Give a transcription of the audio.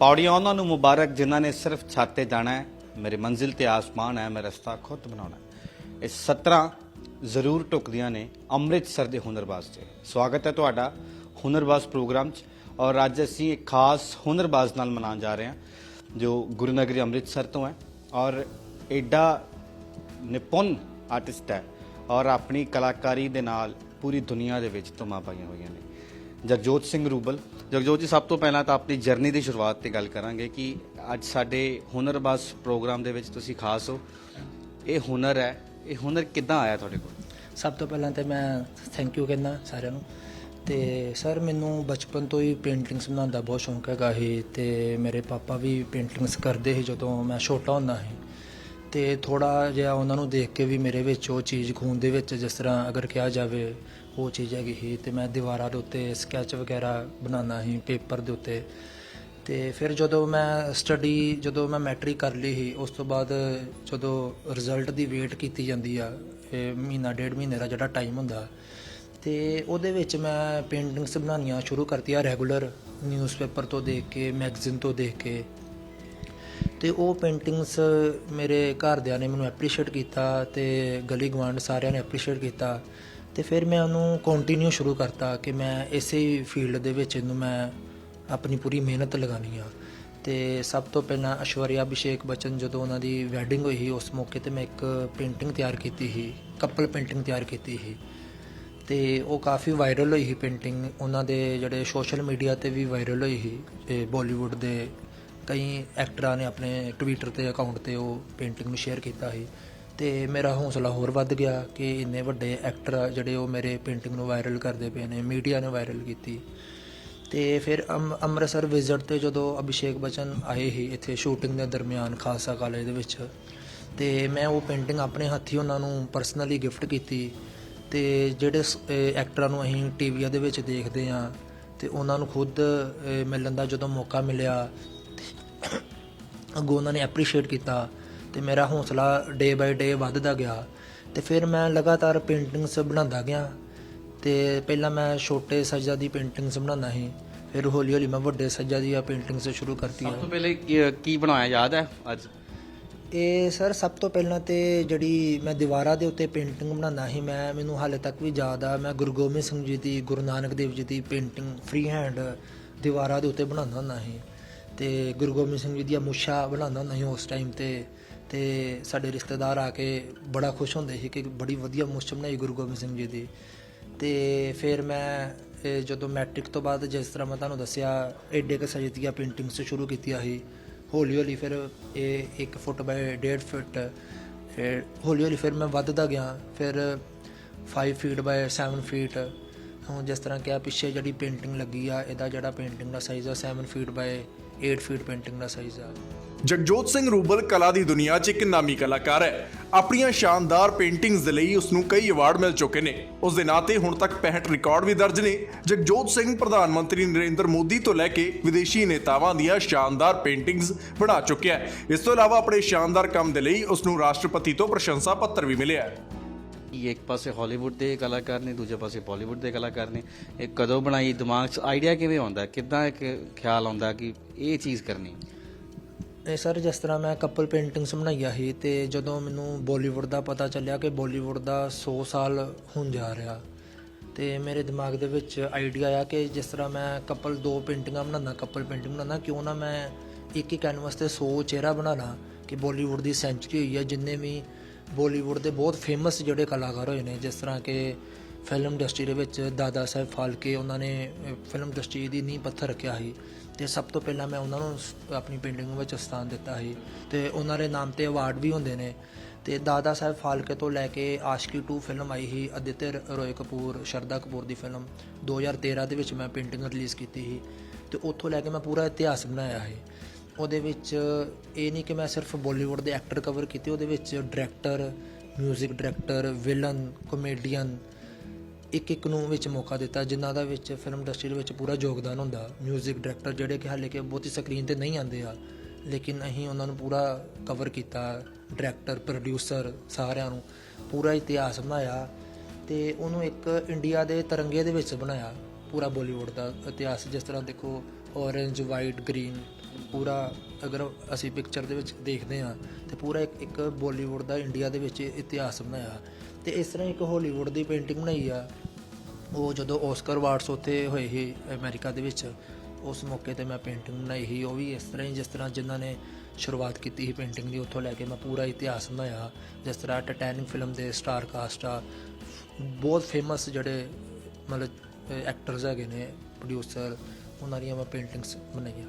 ਪੌੜੀਆਂ ਉਹਨਾਂ ਨੂੰ ਮੁਬਾਰਕ ਜਿਨ੍ਹਾਂ ਨੇ ਸਿਰਫ ਛੱਤ ਤੇ ਜਾਣਾ ਹੈ। ਮੇਰੀ ਮੰਜ਼ਿਲ ਤੇ ਆਸਮਾਨ ਹੈ, ਮੈਂ ਰਸਤਾ ਖੁਦ ਬਣਾਉਣਾ ਇਹ 17 ਜ਼ਰੂਰ ਟੁਕਦੀਆਂ ਨੇ, ਅੰਮ੍ਰਿਤਸਰ ਦੇ ਹੁਨਰਬਾਜ਼ ਤੇ। ਸਵਾਗਤ ਹੈ ਤੁਹਾਡਾ ਹੁਨਰਬਾਜ਼ ਪ੍ਰੋਗਰਾਮ 'ਚ ਔਰ ਅੱਜ ਅਸੀਂ ਇੱਕ ਖਾਸ ਹੁਨਰਬਾਜ਼ ਨਾਲ ਮਨਾਉਣ ਜਾ ਰਹੇ ਹਾਂ, ਜੋ ਗੁਰੂ ਨਗਰੀ ਅੰਮ੍ਰਿਤਸਰ ਤੋਂ ਹੈ ਔਰ ਐਡਾ ਨਿਪੁੰਨ ਆਰਟਿਸਟ ਹੈ ਔਰ ਆਪਣੀ ਕਲਾਕਾਰੀ ਦੇ ਨਾਲ ਪੂਰੀ ਦੁਨੀਆ ਦੇ ਵਿੱਚ ਧੁੰਮਾਂ ਪਾਈਆਂ ਹੋਈਆਂ ਨੇ। ਜਗਜੋਤ ਸਿੰਘ ਰੂਬਲ। ਜਗਜੋਤ ਜੀ, ਸਭ ਤੋਂ ਪਹਿਲਾਂ ਤਾਂ ਆਪਣੀ ਜਰਨੀ ਦੀ ਸ਼ੁਰੂਆਤ ਤੇ ਗੱਲ ਕਰਾਂਗੇ ਕਿ ਅੱਜ ਸਾਡੇ ਹੁਨਰਬਾਜ਼ ਪ੍ਰੋਗਰਾਮ ਦੇ ਵਿੱਚ ਤੁਸੀਂ ਖਾਸ ਹੋ। ਇਹ ਹੁਨਰ ਹੈ। ਇਹ ਹੁਨਰ ਕਿੱਦਾਂ ਆਇਆ ਤੁਹਾਡੇ ਕੋਲ? ਸਭ ਤੋਂ ਪਹਿਲਾਂ ਤੇ ਮੈਂ ਥੈਂਕ ਯੂ ਕਹਿੰਦਾ ਸਾਰਿਆਂ ਨੂੰ। ਤੇ ਸਰ, ਮੈਨੂੰ ਬਚਪਨ ਤੋਂ ਹੀ ਪੇਂਟਿੰਗਸ ਬਣਾਉਣ ਦਾ ਬਹੁਤ ਸ਼ੌਂਕ ਹੈਗਾ ਸੀ ਤੇ ਮੇਰੇ ਪਾਪਾ ਵੀ ਪੇਂਟਿੰਗਸ ਕਰਦੇ ਸੀ ਜਦੋਂ ਮੈਂ ਛੋਟਾ ਹੁੰਦਾ ਸੀ। ਤੇ ਥੋੜਾ ਜਿਹਾ ਉਹਨਾਂ ਨੂੰ ਦੇਖ ਕੇ ਵੀ ਮੇਰੇ ਵਿੱਚ ਉਹ ਚੀਜ਼ ਖੂਨ ਦੇ ਵਿੱਚ ਜਿਸ ਤਰ੍ਹਾਂ ਅਗਰ ਕਿਹਾ ਜਾਵੇ ਉਹ ਚੀਜ਼ ਹੈਗੀ ਸੀ ਤੇ ਮੈਂ ਦੀਵਾਰਾਂ ਦੇ ਉੱਤੇ ਸਕੈਚ ਵਗੈਰਾ ਬਣਾਉਣਾ ਸੀ ਪੇਪਰ ਦੇ ਉੱਤੇ। ਤੇ ਫਿਰ ਜਦੋਂ ਮੈਂ ਸਟੱਡੀ ਜਦੋਂ ਮੈਂ ਮੈਟ੍ਰਿਕ ਕਰ ਲਈ ਸੀ, ਉਸ ਤੋਂ ਬਾਅਦ ਜਦੋਂ ਰਿਜ਼ਲਟ ਦੀ ਵੇਟ ਕੀਤੀ ਜਾਂਦੀ ਆ ਮਹੀਨਾ, ਡੇਢ ਮਹੀਨੇ ਦਾ ਜਿਹੜਾ ਟਾਈਮ ਹੁੰਦਾ, ਤੇ ਉਹਦੇ ਵਿੱਚ ਮੈਂ ਪੇਂਟਿੰਗਸ ਬਣਾਉਣੀਆਂ ਸ਼ੁਰੂ ਕਰਤੀਆਂ ਰੈਗੂਲਰ ਨਿਊਜ਼ਪੇਪਰ ਤੋਂ ਦੇਖ ਕੇ ਮੈਗਜ਼ੀਨ ਤੋਂ ਦੇਖ ਕੇ। ਤੇ ਉਹ ਪੇਂਟਿੰਗਸ ਮੇਰੇ ਘਰਦਿਆਂ ਨੇ ਮੈਨੂੰ ਐਪਰੀਸ਼ੀਏਟ ਕੀਤਾ ਤੇ ਗਲੀ ਗਵਾਂਡ ਸਾਰਿਆਂ ਨੇ ਐਪਰੀਸ਼ੀਏਟ ਕੀਤਾ ਤੇ ਫਿਰ ਮੈਂ ਉਹਨੂੰ ਕੰਟੀਨਿਊ ਸ਼ੁਰੂ ਕਰਤਾ ਕਿ ਮੈਂ ਇਸੇ ਫੀਲਡ ਦੇ ਵਿੱਚ ਇਹਨੂੰ ਮੈਂ ਆਪਣੀ ਪੂਰੀ ਮਿਹਨਤ ਲਗਾਉਣੀ ਆ। ਤੇ ਸਭ ਤੋਂ ਪਹਿਲਾਂ ਐਸ਼ਵਰਿਆ ਅਭਿਸ਼ੇਕ ਬੱਚਨ ਜਦੋਂ ਉਹਨਾਂ ਦੀ ਵੈਡਿੰਗ ਹੋਈ ਸੀ, ਉਸ ਮੌਕੇ ਤੇ ਮੈਂ ਇੱਕ ਪੇਂਟਿੰਗ ਤਿਆਰ ਕੀਤੀ ਸੀ ਕਪਲ ਪੇਂਟਿੰਗ ਤਿਆਰ ਕੀਤੀ ਸੀ। ਤੇ ਉਹ ਕਾਫੀ ਵਾਇਰਲ ਹੋਈ ਸੀ ਪੇਂਟਿੰਗ ਉਹਨਾਂ ਦੇ ਜਿਹੜੇ ਸੋਸ਼ਲ ਮੀਡੀਆ ਤੇ ਵੀ ਵਾਇਰਲ ਹੋਈ ਸੀ, ਇਹ ਬਾਲੀਵੁੱਡ ਦੇ ਕਈ ਐਕਟਰਾਂ ਨੇ ਆਪਣੇ ਟਵਿੱਟਰ ਤੇ ਅਕਾਊਂਟ ਤੇ ਉਹ ਪੇਂਟਿੰਗ ਨੂੰ ਸ਼ੇਅਰ ਕੀਤਾ ਸੀ ਤੇ ਮੇਰਾ ਹੌਸਲਾ ਹੋਰ ਵੱਧ ਗਿਆ ਕਿ ਇੰਨੇ ਵੱਡੇ ਐਕਟਰ ਆ ਜਿਹੜੇ ਉਹ ਮੇਰੇ ਪੇਂਟਿੰਗ ਨੂੰ ਵਾਇਰਲ ਕਰਦੇ ਪਏ ਨੇ ਮੀਡੀਆ ਨੇ ਵਾਇਰਲ ਕੀਤੀ। ਤੇ ਫਿਰ ਅੰਮ- ਅੰਮ੍ਰਿਤਸਰ ਵਿਜ਼ਿਟ ਤੇ ਜਦੋਂ ਅਭਿਸ਼ੇਕ ਬੱਚਨ ਆਏ ਸੀ ਇੱਥੇ ਸ਼ੂਟਿੰਗ ਦੇ ਦਰਮਿਆਨ ਖਾਲਸਾ ਕਾਲਜ ਦੇ ਵਿੱਚ, ਤੇ ਮੈਂ ਉਹ ਪੇਂਟਿੰਗ ਆਪਣੇ ਹੱਥੀਂ ਉਹਨਾਂ ਨੂੰ ਪਰਸਨਲੀ ਗਿਫਟ ਕੀਤੀ। ਤੇ ਜਿਹੜੇ ਐਕਟਰਾਂ ਨੂੰ ਅਸੀਂ ਟੀਵੀਆਂ ਦੇ ਵਿੱਚ ਦੇਖਦੇ ਆ ਤੇ ਉਹਨਾਂ ਨੂੰ ਖੁਦ ਮਿਲਣ ਦਾ ਜਦੋਂ ਮੌਕਾ ਮਿਲਿਆ ਅੱਗੋਂ ਉਹਨਾਂ ਨੇ ਐਪਰੀਸ਼ੀਏਟ ਕੀਤਾ ਤੇ ਮੇਰਾ ਹੌਸਲਾ ਡੇ ਬਾਈ ਡੇ ਵੱਧਦਾ ਗਿਆ ਤੇ ਫਿਰ ਮੈਂ ਲਗਾਤਾਰ ਪੇਂਟਿੰਗਸ ਬਣਾਉਂਦਾ ਗਿਆ ਤੇ ਪਹਿਲਾਂ ਮੈਂ ਛੋਟੇ ਸੱਜਾ ਦੀ ਪੇਂਟਿੰਗਸ ਬਣਾਉਂਦਾ ਸੀ ਫਿਰ ਹੌਲੀ ਹੌਲੀ ਮੈਂ ਵੱਡੇ ਸੱਜਾ ਦੀਆਂ ਪੇਂਟਿੰਗਸ ਸ਼ੁਰੂ ਕਰਤੀਆਂ। ਸਭ ਤੋਂ ਪਹਿਲੇ ਕੀ- ਕੀ ਬਣਾਇਆ ਯਾਦ ਹੈ ਅੱਜ? ਇਹ ਸਰ ਸਭ ਤੋਂ ਪਹਿਲਾਂ ਤੇ ਜਿਹੜੀ ਮੈਂ ਦੀਵਾਰਾਂ ਦੇ ਉੱਤੇ ਪੇਂਟਿੰਗ ਬਣਾਉਂਦਾ ਸੀ ਮੈਂ ਮੈਨੂੰ ਹਾਲੇ ਤੱਕ ਵੀ ਯਾਦ ਆ ਮੈਂ ਗੁਰੂ ਗੋਬਿੰਦ ਸਿੰਘ ਜੀ ਦੀ ਗੁਰੂ ਨਾਨਕ ਦੇਵ ਜੀ ਦੀ ਪੇਂਟਿੰਗ ਫ੍ਰੀ ਹੈਂਡ ਦੀਵਾਰਾਂ ਦੇ ਉੱਤੇ ਬਣਾਉਂਦਾ ਹੁੰਦਾ ਸੀ। ਤੇ ਗੁਰੂ ਗੋਬਿੰਦ ਸਿੰਘ ਜੀ ਦੀਆਂ ਮੁੱਛਾਂ ਬਣਾਉਂਦਾ ਹੁੰਦਾ ਸੀ ਉਸ ਟਾਈਮ ਤੇ ਤੇ ਸਾਡੇ ਰਿਸ਼ਤੇਦਾਰ ਆ ਕੇ ਬੜਾ ਖੁਸ਼ ਹੁੰਦੇ ਸੀ ਕਿ ਬੜੀ ਵਧੀਆ ਮੁੱਛ ਬਣਾਈ ਗੁਰੂ ਗੋਬਿੰਦ ਸਿੰਘ ਜੀ ਦੀ। ਤੇ ਫਿਰ ਮੈਂ, ਇਹ ਜਦੋਂ ਮੈਟ੍ਰਿਕ ਤੋਂ ਬਾਅਦ ਜਿਸ ਤਰ੍ਹਾਂ ਮੈਂ ਤੁਹਾਨੂੰ ਦੱਸਿਆ, ਏਡੇ ਕ ਸਾਈਜ਼ ਦੀਆਂ ਪੇਂਟਿੰਗਸ ਸ਼ੁਰੂ ਕੀਤੀਆਂ ਸੀ, ਹੌਲੀ ਹੌਲੀ ਫਿਰ ਇਹ 1 ਫੁੱਟ ਬਾਏ 1.5 ਫੁੱਟ ਫਿਰ ਹੌਲੀ ਹੌਲੀ ਫਿਰ ਮੈਂ ਵੱਧਦਾ ਗਿਆ, ਫਿਰ 5 ਫੀਟ ਬਾਏ 7 ਫੀਟ ਹੁਣ ਜਿਸ ਤਰ੍ਹਾਂ ਕਿ ਆ ਪਿੱਛੇ ਜਿਹੜੀ ਪੇਂਟਿੰਗ ਲੱਗੀ ਆ, ਇਹਦਾ ਜਿਹੜਾ ਪੇਂਟਿੰਗ ਦਾ ਸਾਈਜ਼ ਆ 7 ਫੀਟ ਬਾਏ 8 ਫੀਟ ਪੇਂਟਿੰਗ ਦਾ ਸਾਈਜ਼ ਆ। ਜਗਜੋਤ ਸਿੰਘ ਰੂਬਲ ਕਲਾ ਦੀ ਦੁਨੀਆ 'ਚ ਇੱਕ ਨਾਮੀ ਕਲਾਕਾਰ ਹੈ। ਆਪਣੀਆਂ ਸ਼ਾਨਦਾਰ ਪੇਂਟਿੰਗਸ ਦੇ ਲਈ ਉਸ ਨੂੰ ਕਈ ਅਵਾਰਡ ਮਿਲ ਚੁੱਕੇ ਨੇ। ਉਸ ਦੇ ਨਾਂ ਤੇ ਹੁਣ ਤੱਕ 65 ਰਿਕਾਰਡ ਵੀ ਦਰਜ ਨੇ। ਜਗਜੋਤ ਸਿੰਘ ਪ੍ਰਧਾਨ ਮੰਤਰੀ ਨਰਿੰਦਰ ਮੋਦੀ ਤੋਂ ਲੈ ਕੇ ਵਿਦੇਸ਼ੀ ਨੇਤਾਵਾਂ ਦੀਆਂ ਸ਼ਾਨਦਾਰ ਪੇਂਟਿੰਗਸ ਬਣਾ ਚੁੱਕਿਆ ਹੈ। ਇਸ ਤੋਂ ਇਲਾਵਾ ਆਪਣੇ ਸ਼ਾਨਦਾਰ ਕੰਮ ਦੇ ਲਈ ਉਸ ਨੂੰ ਰਾਸ਼ਟਰਪਤੀ ਤੋਂ ਪ੍ਰਸ਼ੰਸਾ ਪੱਤਰ ਵੀ ਮਿਲਿਆ ਹੈ। ਇਹ ਇੱਕ ਪਾਸੇ ਹਾਲੀਵੁੱਡ ਦੇ ਕਲਾਕਾਰ ਨੇ ਦੂਜੇ ਪਾਸੇ ਬਾਲੀਵੁੱਡ ਦੇ ਕਲਾਕਾਰ ਨੇ। ਇਹ ਕਦੋਂ ਬਣਾਈ ਦਿਮਾਗ 'ਚ ਆਈਡੀਆ ਕਿਵੇਂ ਆਉਂਦਾ ਕਿੱਦਾਂ ਇੱਕ ਖਿਆਲ ਆਉਂਦਾ ਕਿ ਇਹ ਚੀਜ਼ ਕਰਨੀ। ਇਹ ਸਰ, ਜਿਸ ਤਰ੍ਹਾਂ ਮੈਂ ਕਪਲ ਪੇਂਟਿੰਗਸ ਬਣਾਈਆਂ ਸੀ ਤੇ ਜਦੋਂ ਮੈਨੂੰ ਬਾਲੀਵੁੱਡ ਦਾ ਪਤਾ ਚੱਲਿਆ ਕਿ ਬਾਲੀਵੁੱਡ ਦਾ 100 ਸਾਲ ਹੋਣ ਜਾ ਰਿਹਾ, ਤੇ ਮੇਰੇ ਦਿਮਾਗ ਦੇ ਵਿੱਚ ਆਈਡੀਆ ਆਇਆ ਕਿ ਜਿਸ ਤਰ੍ਹਾਂ ਮੈਂ ਕਪਲ ਦੋ ਪੇਂਟਿੰਗਾਂ ਬਣਾਉਂਦਾ ਕਪਲ ਪੇਂਟਿੰਗ ਬਣਾਉਂਦਾ, ਕਿਉਂ ਨਾ ਮੈਂ ਇੱਕ ਹੀ ਕੈਨਵਸ ਤੇ 100 ਚਿਹਰਾ ਬਣਾ ਕਿ ਬਾਲੀਵੁੱਡ ਦੀ ਸੈਂਚਰੀ ਹੋਈ ਹੈ, ਜਿੰਨੇ ਵੀ ਬਾਲੀਵੁੱਡ ਦੇ ਬਹੁਤ ਫੇਮਸ ਜਿਹੜੇ ਕਲਾਕਾਰ ਹੋਏ ਨੇ, ਜਿਸ ਤਰ੍ਹਾਂ ਕਿ ਫਿਲਮ ਇੰਡਸਟਰੀ ਦੇ ਵਿੱਚ ਦਾਦਾ ਸਾਹਿਬ ਫਾਲਕੇ, ਉਹਨਾਂ ਨੇ ਫਿਲਮ ਇੰਡਸਟਰੀ ਦੀ ਨੀਂਹ ਪੱਥਰ ਰੱਖਿਆ ਸੀ। ਤੇ ਸਭ ਤੋਂ ਪਹਿਲਾਂ ਮੈਂ ਉਹਨਾਂ ਨੂੰ ਆਪਣੀ ਪੇਂਟਿੰਗ ਵਿੱਚ ਸਥਾਨ ਦਿੱਤਾ ਸੀ। ਤੇ ਉਹਨਾਂ ਦੇ ਨਾਮ ਤੇ ਅਵਾਰਡ ਵੀ ਹੁੰਦੇ ਨੇ। ਤੇ ਦਾਦਾ ਸਾਹਿਬ ਫਾਲਕੇ ਤੋਂ ਲੈ ਕੇ ਆਸ਼ਕੀ 2 ਫਿਲਮ ਆਈ ਸੀ, ਅਦਿੱਤਿਆ ਰੋਏ ਕਪੂਰ, ਸ਼ਰਦਾ ਕਪੂਰ ਦੀ ਫਿਲਮ 2013 ਦੇ ਵਿੱਚ ਮੈਂ ਪੇਂਟਿੰਗ ਰਿਲੀਜ਼ ਕੀਤੀ ਸੀ। ਤੇ ਉੱਥੋਂ ਲੈ ਕੇ ਮੈਂ ਪੂਰਾ ਇਤਿਹਾਸ ਬਣਾਇਆ ਹੈ ਉਹਦੇ ਵਿੱਚ ਇਹ ਨਹੀਂ ਕਿ ਮੈਂ ਸਿਰਫ ਬਾਲੀਵੁੱਡ ਦੇ ਐਕਟਰ ਕਵਰ ਕੀਤੇ, ਉਹਦੇ ਵਿੱਚ ਡਾਇਰੈਕਟਰ 뮤직 ਡਾਇਰੈਕਟਰ ਵਿਲਨ ਕਮੇਡੀਅਨ ਇੱਕ ਇੱਕ ਨੂੰ ਵਿੱਚ ਮੌਕਾ ਦਿੱਤਾ, ਜਿਨ੍ਹਾਂ ਦਾ ਵਿੱਚ ਫਿਲਮ ਇੰਡਸਟਰੀ ਦੇ ਵਿੱਚ ਪੂਰਾ ਯੋਗਦਾਨ ਹੁੰਦਾ। 뮤직 ਡਾਇਰੈਕਟਰ ਜਿਹੜੇ ਕਿ ਹਾਲੇ ਕਿ ਬਹੁਤੀ ਸਕਰੀਨ ਤੇ ਨਹੀਂ ਆਉਂਦੇ ਆ, ਲੇਕਿਨ ਅਸੀਂ ਉਹਨਾਂ ਨੂੰ ਪੂਰਾ ਕਵਰ ਕੀਤਾ ਡਾਇਰੈਕਟਰ ਪ੍ਰੋਡਿਊਸਰ ਸਾਰਿਆਂ ਨੂੰ ਪੂਰਾ ਇਤਿਹਾਸ ਬਣਾਇਆ ਤੇ ਉਹਨੂੰ ਇੱਕ ਇੰਡੀਆ ਦੇ ਤਿਰੰਗੇ ਦੇ ਵਿੱਚ ਬਣਾਇਆ, ਪੂਰਾ ਬਾਲੀਵੁੱਡ ਦਾ ਇਤਿਹਾਸ। ਜਿਸ ਤਰ੍ਹਾਂ ਦੇਖੋ, orange ਵਾਈਟ ਗ੍ਰੀਨ ਪੂਰਾ ਅਗਰ ਅਸੀਂ ਪਿਕਚਰ ਦੇ ਵਿੱਚ ਦੇਖਦੇ ਹਾਂ, ਤੇ ਪੂਰਾ ਇੱਕ ਇੱਕ ਬਾਲੀਵੁੱਡ ਦਾ ਇੰਡੀਆ ਦੇ ਵਿੱਚ ਇਤਿਹਾਸ ਬਣਾਇਆ। ਤੇ ਇਸ ਤਰ੍ਹਾਂ ਇੱਕ ਹਾਲੀਵੁੱਡ ਦੀ ਪੇਂਟਿੰਗ ਬਣਾਈ ਆ ਉਹ ਜਦੋਂ ਔਸਕਰ ਅਵਾਰਡਸ ਉੱਥੇ ਹੋਏ ਸੀ ਅਮਰੀਕਾ ਦੇ ਵਿੱਚ, ਉਸ ਮੌਕੇ ਤੇ ਮੈਂ ਪੇਂਟਿੰਗ ਬਣਾਈ ਸੀ। ਉਹ ਵੀ ਇਸ ਤਰ੍ਹਾਂ ਹੀ ਜਿਸ ਤਰ੍ਹਾਂ ਜਿਨ੍ਹਾਂ ਨੇ ਸ਼ੁਰੂਆਤ ਕੀਤੀ ਸੀ ਪੇਂਟਿੰਗ ਦੀ, ਉੱਥੋਂ ਲੈ ਕੇ ਮੈਂ ਪੂਰਾ ਇਤਿਹਾਸ ਬਣਾਇਆ। ਜਿਸ ਤਰ੍ਹਾਂ ਟਟੈਨਿਕ ਫਿਲਮ ਦੇ ਸਟਾਰ ਕਾਸਟ ਆ। ਬਹੁਤ ਫੇਮਸ ਜਿਹੜੇ ਮਤਲਬ ਐਕਟਰਸ ਹੈਗੇ ਨੇ ਪ੍ਰੋਡਿਊਸਰ ਉਹਨਾਂ ਦੀਆਂ ਮੈਂ ਪੇਂਟਿੰਗਸ ਬਣਾਈਆਂ।